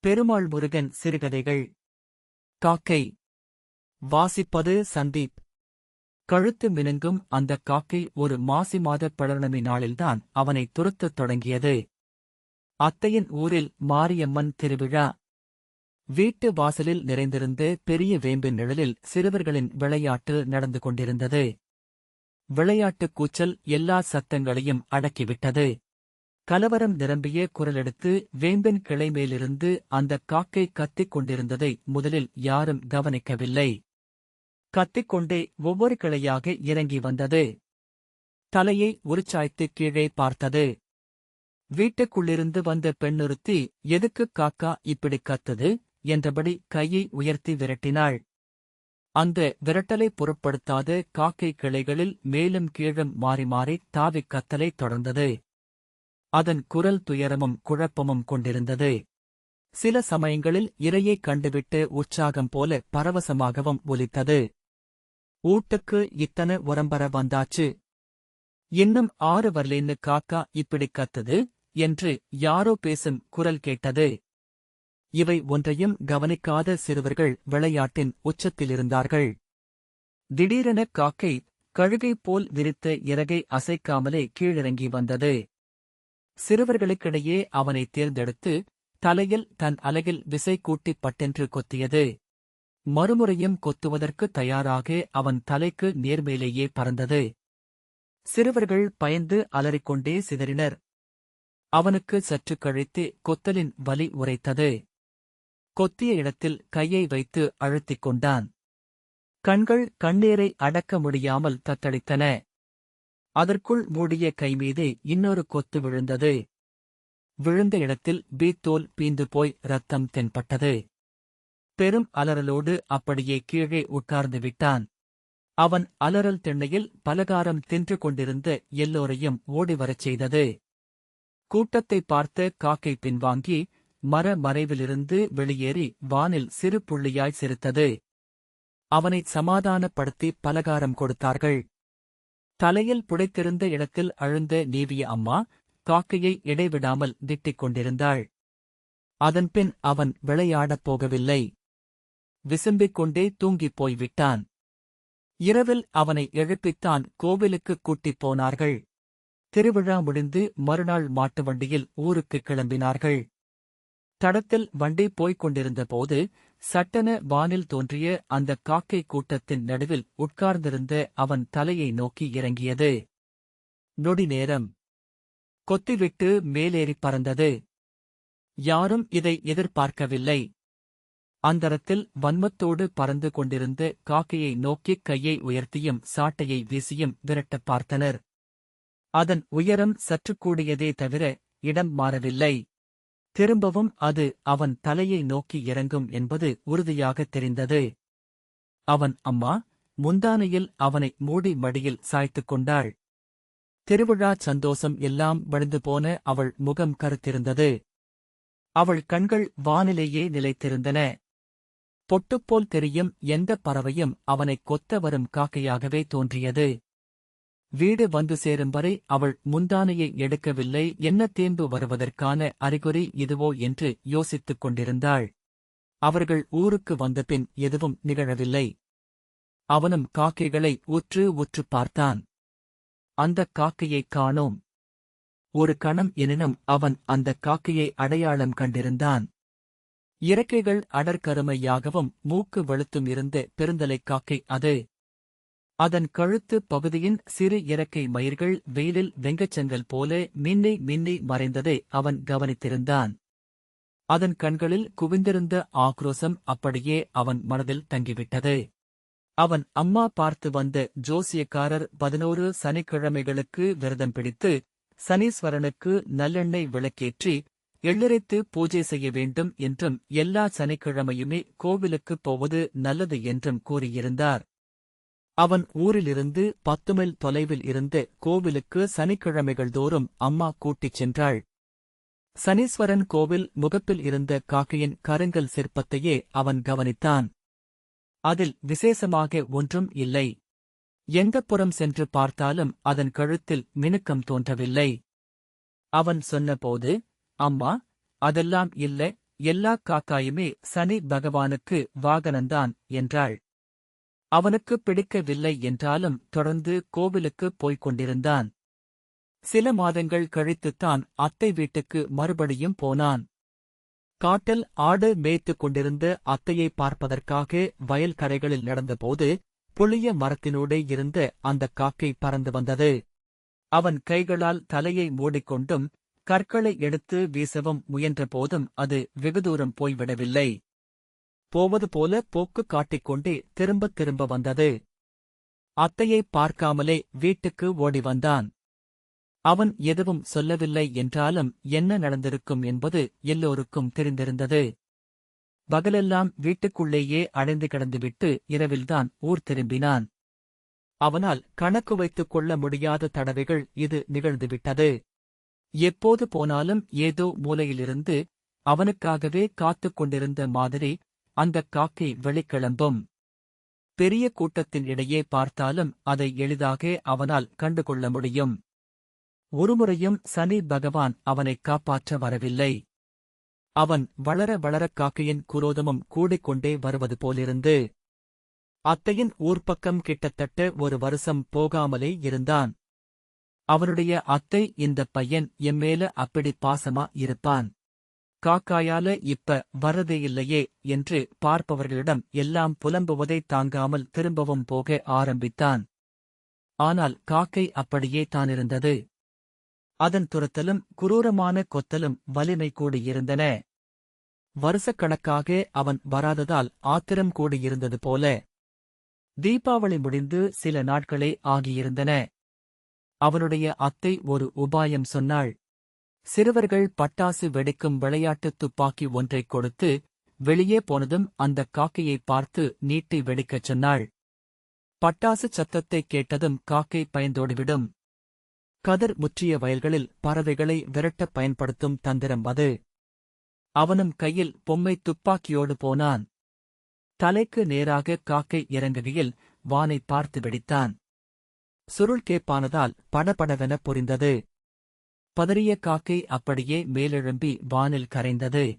பெருமாள் முருகன் சிறுகதைகள். காக்கை. வாசிப்பது சந்தீப். கழுத்து மினுங்கும் அந்த காக்கை ஒரு மாசி மாத பழனமி நாளில்தான் அவனை துரத்தத் தொடங்கியது. அத்தையின் ஊரில் மாரியம்மன் திருவிழா. வீட்டு வாசலில் நிறைந்திருந்த பெரிய வேம்பின் நிழலில் சிறுவர்களின் விளையாட்டு நடந்து கொண்டிருந்தது. விளையாட்டுக் கூச்சல் எல்லா சத்தங்களையும் அடக்கிவிட்டது. கலவரம் நிரம்பிய குரலெடுத்து வேம்பின் கிளை மேலிருந்து அந்தக் காக்கை கத்திக் கொண்டிருந்ததை முதலில் யாரும் கவனிக்கவில்லை. கத்திக்கொண்டே ஒவ்வொரு கிளையாக இறங்கி வந்தது. தலையை உரிச்சாய்த்து கீழே பார்த்தது. வீட்டுக்குள்ளிருந்து வந்த பெண்ணொருத்தி எதுக்கு காக்கா இப்படி கத்தது? என்றபடி கையை உயர்த்தி விரட்டினாள். அந்த விரட்டலை பொருட்படுத்தாத காக்கை கிளைகளில் மேலும் கீழும் மாறி மாறி தாவிக் கத்தலை தொடர்ந்தது. அதன் குரல் துயரமும் குழப்பமும் கொண்டிருந்தது. சில சமயங்களில் இரையைக் கண்டுவிட்டு உற்சாகம் போல பரவசமாகவும் ஒலித்தது. ஊட்டுக்கு இத்தனை உரம்பர வந்தாச்சு? இன்னும் ஆறு வரலேன்னு காக்கா இப்படி கத்தது? என்று யாரோ பேசும் குரல் கேட்டது. இவை ஒன்றையும் கவனிக்காத சிறுவர்கள் விளையாட்டின் உச்சத்திலிருந்தார்கள். திடீரென காக்கை கழுகை போல் விரித்த இறகை அசைக்காமலே கீழிறங்கி வந்தது. சிறுவர்களுக்கிடையே அவனை தேர்ந்தெடுத்து தலையில் தன் அலகில் விசை கூட்டி பட்டென்று கொத்தியது. மறுமுறையும் கொத்துவதற்கு தயாராக அவன் தலைக்கு நேர்மேலேயே பறந்தது. சிறுவர்கள் பயந்து அலறிக்கொண்டே சிதறினர். அவனுக்கு சற்று கழித்து கொத்தலின் வலி உரைத்தது. கொத்திய இடத்தில் கையை வைத்து அழுத்திக் கொண்டான். கண்கள் கண்ணீரை அடக்க முடியாமல் தத்தளித்தன. அதற்குள் மூடிய கைமீது இன்னொரு கொத்து விழுந்தது. விழுந்த இடத்தில் பீத்தோல் பீந்து போய் ரத்தம் தென்பட்டது. பெரும் அலறலோடு அப்படியே கீழே உட்கார்ந்து விட்டான். அவன் அலறல் திண்ணையில் பலகாரம் தின்று கொண்டிருந்த எல்லோரையும் ஓடிவரச் செய்தது. கூட்டத்தை பார்த்த காக்கை பின்வாங்கி மர மறைவிலிருந்து வெளியேறி வானில் சிறு புள்ளியாய் சிரித்தது. அவனை சமாதானப்படுத்தி பலகாரம் கொடுத்தார்கள். தலையில் புடைத்திருந்த இடத்தில் அழுந்த நீவிய அம்மா காக்கையை இடைவிடாமல் திட்டிக் கொண்டிருந்தாள். அதன்பின் அவன் விளையாடப் போகவில்லை. விசும்பிக் கொண்டே தூங்கிப் போய்விட்டான். இரவில் அவனை எழுப்பித்தான் கோவிலுக்குக் கூட்டிப் போனார்கள். திருவிழா முடிந்து மறுநாள் மாட்டு வண்டியில் ஊருக்குக் கிளம்பினார்கள். தடத்தில் வண்டி போய்க் கொண்டிருந்தபோது சட்டென வானில் தோன்றிய அந்த காக்கை கூட்டத்தின் நடுவில் உட்கார்ந்திருந்த அவன் தலையை நோக்கி இறங்கியது. நொடி நேரம். கொத்திவிட்டு மேலேறிப் பறந்தது. யாரும் இதை எதிர்பார்க்கவில்லை. அந்தரத்தில் வன்மத்தோடு பறந்து கொண்டிருந்த காக்கையை நோக்கிக் கையை உயர்த்தியும் சாட்டையை வீசியும் விரட்டப் பார்த்தனர். அதன் உயரம் சற்றுக்கூடியதே தவிர இடம் மாறவில்லை. திரும்பவும் அது அவன் தலையை நோக்கி இறங்கும் என்பது உறுதியாகத் தெரிந்தது. அவன் அம்மா முந்தானையில் அவனை மூடி மடியில் சாய்த்துக் கொண்டாள். திருவிழா சந்தோஷம் எல்லாம் வழிந்து போன அவள் முகம் கருத்திருந்தது. அவள் கண்கள் வானிலேயே நிலைத்திருந்தன. பொட்டுப்போல் தெரியும் எந்த பறவையும் அவனைக் கொத்த வரும் காக்கையாகவே தோன்றியது. வீடு வந்து சேரும் வரை அவள் முந்தானையை எடுக்கவில்லை. என்ன தேம்பு வருவதற்கான அறிகுறி இதுவோ என்று யோசித்துக் கொண்டிருந்தாள். அவர்கள் ஊருக்கு வந்தபின் எதுவும் நிகழவில்லை. அவனும் காக்கைகளை உற்று உற்று பார்த்தான். அந்தக் காக்கையைக் காணோம். ஒரு கணம் எனினும் அவன் அந்தக் காக்கையை அடையாளம் கண்டிருந்தான். இறக்கைகள் அடற்கருமையாகவும் மூக்கு வெளுத்தும் இருந்த பெருந்தலைக் காக்கை அது. அதன் கழுத்து பகுதியின் சிறு இறக்கை மயிர்கள் வெயிலில் வெங்கச்செங்கல் போல மின்னி மின்னி மறைந்ததை அவன் கவனித்திருந்தான். அதன் கண்களில் குவிந்திருந்த ஆக்ரோசம் அப்படியே அவன் மனதில் தங்கிவிட்டது. அவன் அம்மா பார்த்து வந்த ஜோசியக்காரர் பதினோரு சனிக்கிழமைகளுக்கு விரதம் பிடித்து சனீஸ்வரனுக்கு நல்லெண்ணெய் விளக்கேற்றி எள்ளிரைத்து பூஜை செய்ய வேண்டும் என்றும் எல்லா சனிக்கிழமையுமே கோவிலுக்குப் போவது நல்லது என்றும் கூறியிருந்தார். அவன் ஊரிலிருந்து பத்து மைல் தொலைவில் இருந்த கோவிலுக்கு சனிக்கிழமைகள் தோறும் அம்மா கூட்டிச் சென்றாள். சனீஸ்வரன் கோவில் முகப்பில் இருந்த காக்கையின் கருங்கல் சிற்பத்தையே அவன் கவனித்தான். அதில் விசேஷமாக ஒன்றும் இல்லை. எந்தப் புறம் சென்று பார்த்தாலும் அதன் கழுத்தில் மினுக்கம் தோன்றவில்லை. அவன் சொன்னபோது அம்மா அதெல்லாம் இல்ல. எல்லா காக்காயுமே சனி பகவானுக்கு வாகனந்தான் என்றாள். அவனுக்கு பிடிக்கவில்லை என்றாலும் தொடர்ந்து கோவிலுக்குப் போய்க் கொண்டிருந்தான். சில மாதங்கள் கழித்துத்தான் அத்தை வீட்டுக்கு மறுபடியும் போனான். காட்டில் ஆடு மேய்த்துக் கொண்டிருந்த அத்தையை பார்ப்பதற்காக வயல் கரைகளில் நடந்தபோது புளிய மரத்தினூடே இருந்த அந்த காக்கை பறந்து வந்தது. அவன் கைகளால் தலையை மூடிக்கொண்டும் கற்களை எடுத்து வீசவும் முயன்றபோதும் அது வெகு தூரம் போய்விடவில்லை. போவது போல போக்கு காட்டிக்கொண்டே திரும்பத் திரும்ப வந்தது. அத்தையை பார்க்காமலே வீட்டுக்கு ஓடி வந்தான். அவன் எதுவும் சொல்லவில்லை என்றாலும் என்ன நடந்திருக்கும் என்பது எல்லோருக்கும் தெரிந்திருந்தது. பகலெல்லாம் வீட்டுக்குள்ளேயே அடைந்து கிடந்துவிட்டு இரவில்தான் ஊர் திரும்பினான். அவனால் கணக்கு வைத்துக் கொள்ள முடியாத தடவைகள் இது நிகழ்ந்துவிட்டது. எப்போது போனாலும் ஏதோ மூலையிலிருந்து அவனுக்காகவே காத்துக் கொண்டிருந்த மாதிரி அந்தக் காக்கை வெளிக்கிளம்பும். பெரிய கூட்டத்தின் இடையே பார்த்தாலும் அதை எளிதாக அவனால் கண்டுகொள்ள முடியும். ஒருமுறையும் சனி பகவான் அவனைக் காப்பாற்ற வரவில்லை. அவன் வளர வளர காக்கையின் குரோதமும் கூடிக்கொண்டே வருவது போலிருந்து அத்தையின் ஊர்ப்பக்கம் கிட்டத்தட்ட ஒரு வருஷம் போகாமலே இருந்தான். அவனுடைய அத்தை இந்த பையன் எம்மேல அப்படி பாசமா இருப்பான். காக்காயால இப்ப வரதே இல்லையே என்று பார்ப்பவர்களிடம் எல்லாம் புலம்புவதை தாங்காமல் திரும்பவும் போக ஆரம்பித்தான். ஆனால் காக்கை அப்படியே தானிருந்தது. அதன் துரத்தலும் குரூரமான கொத்தலும் வலிமை கூடியிருந்தன. வருஷக்கணக்காக அவன் வராததால் ஆத்திரம் கூடியிருந்தது போல. தீபாவளி முடிந்து சில நாட்களே ஆகியிருந்தன. அவனுடைய அத்தை ஒரு உபாயம் சொன்னாள். சிறுவர்கள் பட்டாசு வெடிக்கும் விளையாட்டுத் துப்பாக்கி ஒன்றைக் கொடுத்து வெளியே போனதும் அந்தக் காக்கையை பார்த்து நீட்டி வெடிக்கச் சொன்னாள். பட்டாசு சத்தத்தைக் கேட்டதும் காக்கை பயந்தோடிவிடும். கதர் முற்றிய வயல்களில் பறவைகளை விரட்டப் பயன்படுத்தும் தந்திரம் அது. அவனும் கையில் பொம்மை துப்பாக்கியோடு போனான். தலைக்கு நேராக காக்கை இறங்குகையில் வானை பார்த்து வெடித்தான். சுருள் கேப்பானதால் படபடவென புரிந்தது. பதறிய காக்கை அப்படியே மேலெழும்பி வானில் கரைந்தது.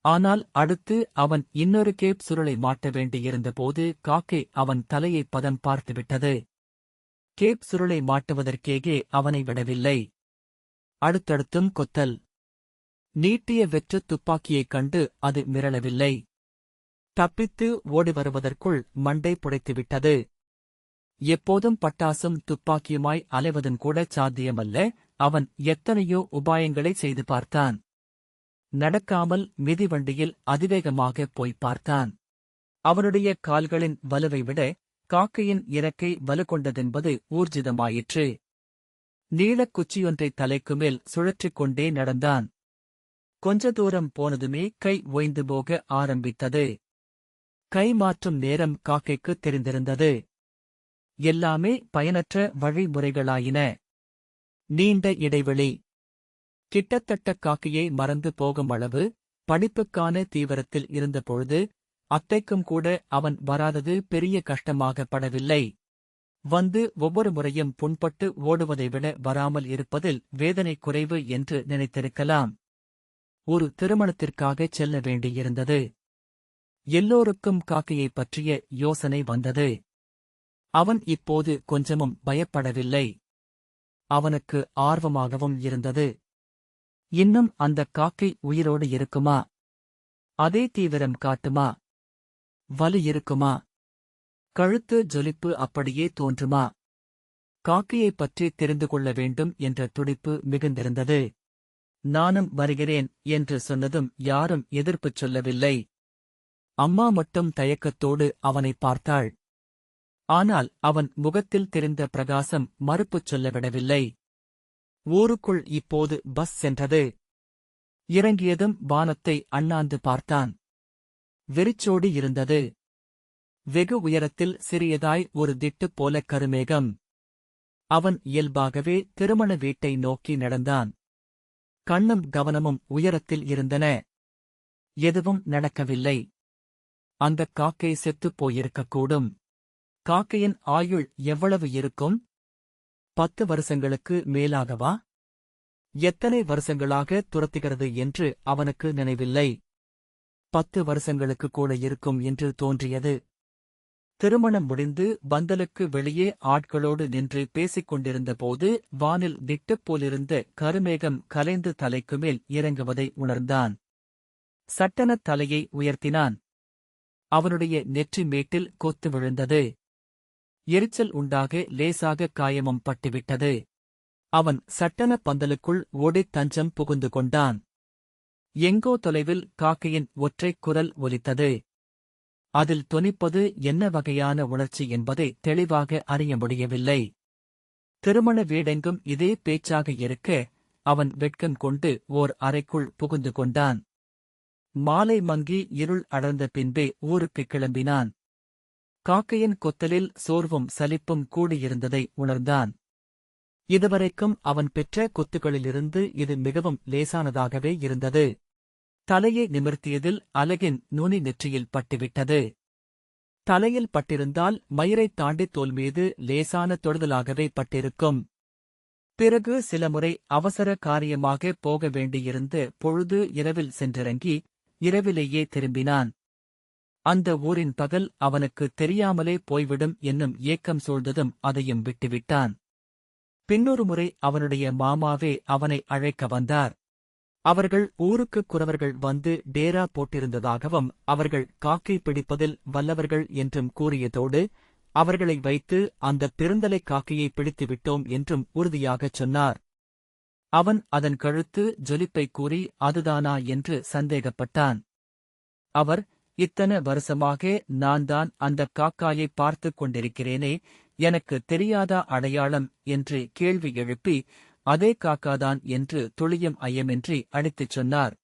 ஆனால் அடுத்து அவன் இன்னொரு கேப் சுருளை மாட்ட வேண்டியிருந்தபோது காக்கை அவன் தலையை பதம் பார்த்துவிட்டது. கேப் சுருளை மாட்டுவதற்கேகே அவனை விடவில்லை. அடுத்தடுத்தும் கொத்தல். நீட்டிய வெற்று துப்பாக்கியைக் கண்டு அது மிரளவில்லை. தப்பித்து ஓடி வருவதற்குள் மண்டை புடைத்துவிட்டது. எப்போதும் பட்டாசும் துப்பாக்கியுமாய் அலைவதும் கூட சாத்தியமல்ல. அவன் எத்தனையோ உபாயங்களை செய்து பார்த்தான். நடக்காமல் மிதிவண்டியில் அதிவேகமாக போய் பார்த்தான். அவனுடைய கால்களின் வலுவை விட காக்கையின் இறக்கை வலுகொண்டதென்பது ஊர்ஜிதமாயிற்று. நீளக் குச்சியொன்றை தலைக்கு மேல் சுழற்றிக் கொண்டே நடந்தான். கொஞ்ச தூரம் போனதுமே கை ஓய்ந்து போக ஆரம்பித்தது. கை மாற்றும் நேரம் காக்கைக்கு தெரிந்திருந்தது. எல்லாமே பயனற்ற வழிமுறைகளாயின. நீண்ட இடைவெளி. கிட்டத்தட்ட காக்கையை மறந்து போகும் அளவு படிப்புக்கான தீவிரத்தில் இருந்தபொழுது அத்தைக்கும் கூட அவன் வராதது பெரிய கஷ்டமாக படவில்லை. வந்து ஒவ்வொரு முறையும் புண்பட்டு ஓடுவதை விட வராமல் இருப்பதில் வேதனை குறைவு என்று நினைத்திருக்கலாம். ஒரு திருமணத்திற்காகச் செல்ல வேண்டியிருந்தது. எல்லோருக்கும் காக்கையைப் பற்றிய யோசனை வந்தது. அவன் இப்போது கொஞ்சமும் பயப்படவில்லை. அவனுக்கு ஆர்வமாகவும் இருந்தது. இன்னும் அந்தக் காக்கை உயிரோடு இருக்குமா? அதே தீவிரம் காட்டுமா? வலு இருக்குமா? கழுத்து ஜொலிப்பு அப்படியே தோன்றுமா? காக்கையைப் பற்றி தெரிந்து கொள்ள வேண்டும் என்ற துடிப்பு மிகுந்திருந்தது. நானும் வருகிறேன் என்று சொன்னதும் யாரும் எதிர்ப்புச் சொல்லவில்லை. அம்மா மட்டும் தயக்கத்தோடு அவனை பார்த்தாள். ஆனால் அவன் முகத்தில் தெரிந்த பிரகாசம் மறுப்புச் சொல்லவிடவில்லை. ஊருக்குள் இப்போது பஸ் சென்றது. இறங்கியதும் வானத்தை அண்ணாந்து பார்த்தான். வெறிச்சோடி இருந்தது. வெகு உயரத்தில் சிறியதாய் ஒரு திட்டு போல கருமேகம். அவன் இயல்பாகவே திருமண வீட்டை நோக்கி நடந்தான். கண்ணும் கவனமும் உயரத்தில் இருந்தன. எதுவும் நடக்கவில்லை. அந்தக் காக்கை செத்துப் போயிருக்கக்கூடும். காக்கையின் ஆயுள் எவ்வளவு இருக்கும்? பத்து வருஷங்களுக்கு மேலாகவா? எத்தனை வருஷங்களாக துரத்துகிறது என்று அவனுக்கு நினைவில்லை. பத்து வருஷங்களுக்கு கூட இருக்கும் என்று தோன்றியது. திருமணம் முடிந்து பந்தலுக்கு வெளியே ஆட்களோடு நின்று பேசிக் கொண்டிருந்தபோது வானில் திட்டுப் போலிருந்த கருமேகம் கலைந்து தலைக்கு மேல் இறங்குவதை உணர்ந்தான். சட்டெனத் தலையை உயர்த்தினான். அவனுடைய நெற்றி மேட்டில் கொத்து விழுந்தது. எரிச்சல் உண்டாக லேசாக காயமும் பட்டுவிட்டது. அவன் சட்டன பந்தலுக்குள் ஓடித் தஞ்சம் புகுந்து கொண்டான். எங்கோ தொலைவில் காக்கையின் ஒற்றைக் குரல் ஒலித்தது. அதில் தொனிப்பது என்ன வகையான உணர்ச்சி என்பதை தெளிவாக அறிய முடியவில்லை. திருமண வீடெங்கும் இதே பேச்சாக இருக்க அவன் வெட்கம் கொண்டு ஓர் அறைக்குள் புகுந்து கொண்டான். மாலை மங்கி இருள் அடர்ந்த பின்பே ஊருக்குக் கிளம்பினான். காக்கையின் கொத்தலில் சோர்வும் சலிப்பும் கூடியிருந்ததை உணர்ந்தான். இதுவரைக்கும் அவன் பெற்ற கொத்துகளிலிருந்து இது மிகவும் லேசானதாகவே இருந்தது. தலையை நிமிர்த்தியதில் அலகின் நுனி நெற்றியில் பட்டுவிட்டது. தலையில் பட்டிருந்தால் மயிரைத் தாண்டி தோல் மீது லேசான தொடுதலாகவே பட்டிருக்கும். பிறகு சில முறை அவசர காரியமாக போக வேண்டியிருந்த பொழுது இரவில் சென்றிறங்கி இரவிலேயே திரும்பினான். அந்த ஊரின் பகல் அவனுக்கு தெரியாமலே போய்விடும் என்னும் ஏக்கம் சூழ்ந்ததும் அதையும் விட்டுவிட்டான். பின்னொரு முறை அவனுடைய மாமாவே அவனை அழைக்க வந்தார். அவர்கள் ஊருக்கு குறவர்கள் வந்து டேரா போட்டிருந்ததாகவும் அவர்கள் காக்கை பிடிப்பதில் வல்லவர்கள் என்றும் கூறியதோடு அவர்களை வைத்து அந்த பெருந்தலை காக்கையை பிடித்து விட்டோம் என்றும் உறுதியாகச் சொன்னார். அவன் அதன் கழுத்து ஜொலிப்பை கூறி அதுதானா? என்று சந்தேகப்பட்டான். அவர் இத்தனை வருஷமாக நான் தான் அந்த காக்காயை பார்த்துக் கொண்டிருக்கிறேனே எனக்கு தெரியாதா அடையாளம் என்று கேள்வி எழுப்பி அதே காக்காதான் என்று துளியும் ஐயமின்றி அழைத்துச் சொன்னார்.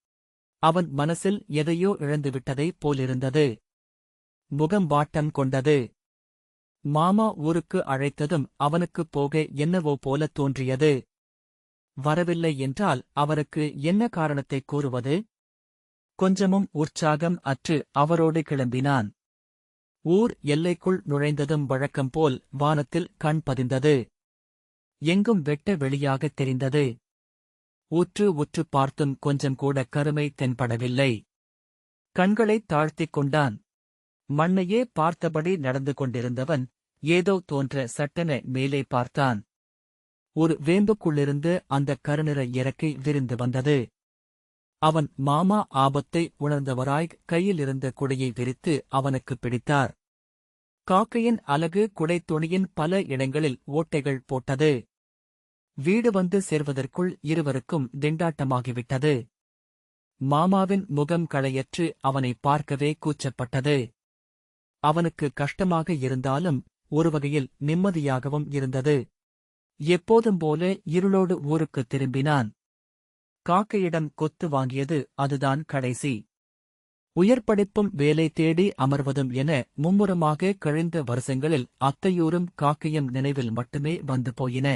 அவன் மனசில் எதையோ இழந்துவிட்டதை போலிருந்தது. முகம் வாட்டம் கொண்டது. மாமா ஊருக்கு அழைத்ததும் அவனுக்குப் போக என்னவோ போல தோன்றியது. வரவில்லை என்றால் அவருக்கு என்ன காரணத்தைக் கூறுவது? கொஞ்சமும் உற்சாகம் அற்று அவரோடு கிளம்பினான். ஊர் எல்லைக்குள் நுழைந்ததும் வழக்கம் போல் வானத்தில் கண் பதிந்தது. எங்கும் வெட்ட வெளியாகத் தெரிந்தது. ஊற்று உற்று பார்த்தும் கொஞ்சம் கூட கருமை தென்படவில்லை. கண்களைத் தாழ்த்திக் கொண்டான். மண்ணையே பார்த்தபடி நடந்து கொண்டிருந்தவன் ஏதோ தோன்ற சட்டென மேலே பார்த்தான். ஒரு வேம்புக்குள்ளிருந்து அந்த கருநிற இறக்கை விரிந்து வந்தது. அவன் மாமா ஆபத்தை உணர்ந்தவராய் கையிலிருந்த குடையை விரித்து அவனுக்கு பிடித்தார். காக்கையின் அலகு குடைத்துணியின் பல இடங்களில் ஓட்டைகள் போட்டது. வீடு வந்து சேர்வதற்குள் இருவருக்கும் திண்டாட்டமாகிவிட்டது. மாமாவின் முகம் களையற்று அவனை பார்க்கவே கூச்சப்பட்டது. அவனுக்கு கஷ்டமாக இருந்தாலும் ஒருவகையில் நிம்மதியாகவும் இருந்தது. எப்போதும் போல இருளோடு ஊருக்குத் திரும்பினான். காக்கையிடம் கொத்து வாங்கியது அதுதான் கடைசி. உயர் படிப்பும் வேலை தேடி அமர்வதும் என மும்முரமாக கழிந்த வருஷங்களில் அத்தையூரும் காக்கையும் நினைவில் மட்டுமே வந்து போயின.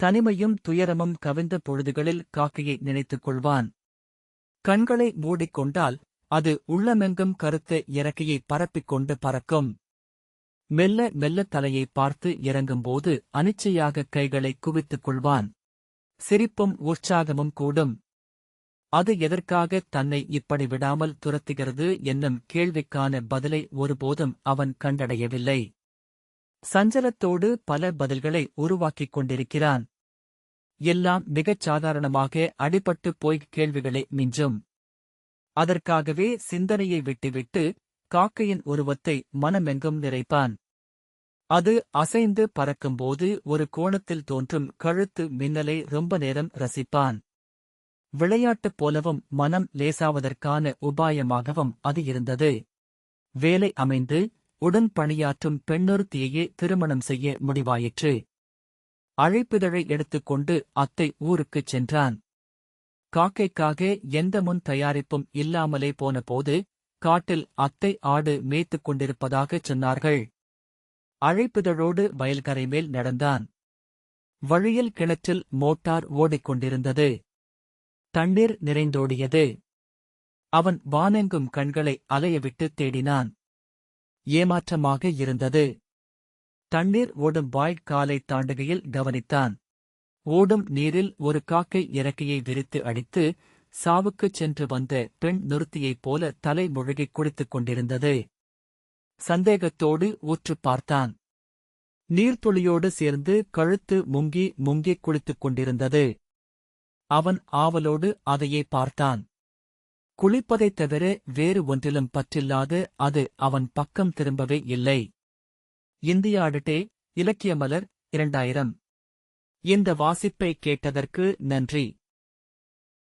தனிமையும் துயரமும் கவிந்த பொழுதுகளில் காக்கையை நினைத்துக் கொள்வான். கண்களை மூடிக்கொண்டால் அது உள்ளமெங்கும் கருத்த இறக்கையை பரப்பிக் கொண்டு பறக்கும். மெல்ல மெல்ல தலையை பார்த்து இறங்கும்போது அனிச்சையாக கைகளை குவித்துக் கொள்வான். சிரிப்பும் உற்சாகமும் கூடும். அது எதற்காக தன்னை இப்படி விடாமல் துரத்துகிறது என்னும் கேள்விக்கான பதிலை ஒருபோதும் அவன் கண்டடையவில்லை. சஞ்சலத்தோடு பல பதில்களை உருவாக்கிக் கொண்டிருக்கிறான். எல்லாம் மிகச் சாதாரணமாக அடிபட்டுப் போய் கேள்விகளை மிஞ்சும். அதற்காகவே சிந்தனையை விட்டுவிட்டு காக்கையின் உருவத்தை மனமெங்கும் நிறைப்பான். அது அசைந்து பறக்கும்போது ஒரு கோணத்தில் தோன்றும் கழுத்து மின்னலை ரொம்ப நேரம் ரசிப்பான். விளையாட்டுப் போலவும் மனம் லேசாவதற்கான உபாயமாகவும் அது இருந்தது. வேலை அமைந்து உடன் பணியாற்றும் பெண்ணொருத்தியையே திருமணம் செய்ய முடிவாயிற்று. அழைப்பிதழை எடுத்துக்கொண்டு அத்தை ஊருக்குச் சென்றான். காக்கைக்காக எந்த முன் தயாரிப்பும் இல்லாமலே போன போது காட்டில் அத்தை ஆடு மேய்த்துக் கொண்டிருப்பதாகச் சொன்னார்கள். அழைப்பிதழோடு வயல்கரை மேல் நடந்தான். வழியில் கிணற்றில் மோட்டார் ஓடிக்கொண்டிருந்தது. தண்ணீர் நிறைந்தோடியது. அவன் வானெங்கும் கண்களை அலையவிட்டு தேடினான். ஏமாற்றமாக இருந்தது. தண்ணீர் ஓடும் வாய்க்காலை தாண்டுகையில் கவனித்தான். ஓடும் நீரில் ஒரு காக்கை இறக்கையை விரித்து அடித்து சாவுக்குச் சென்று வந்த பெண் நிறுத்தியைப் போல தலை முழுகிக் குளித்துக் கொண்டிருந்தது. சந்தேகத்தோடு ஊற்றுப் பார்த்தான். நீர்த்துளியோடு சேர்ந்து கழுத்து முங்கி முங்கிக் குளித்துக் கொண்டிருந்தது. அவன் ஆவலோடு அதையே பார்த்தான். குளிப்பதைத் தவிர வேறு ஒன்றிலும் பற்றில்லாது அது அவன் பக்கம் திரும்பவே இல்லை. இந்தியா அடுட்டே இலக்கிய மலர் இரண்டாயிரம். இந்த வாசிப்பை கேட்டதற்கு நன்றி.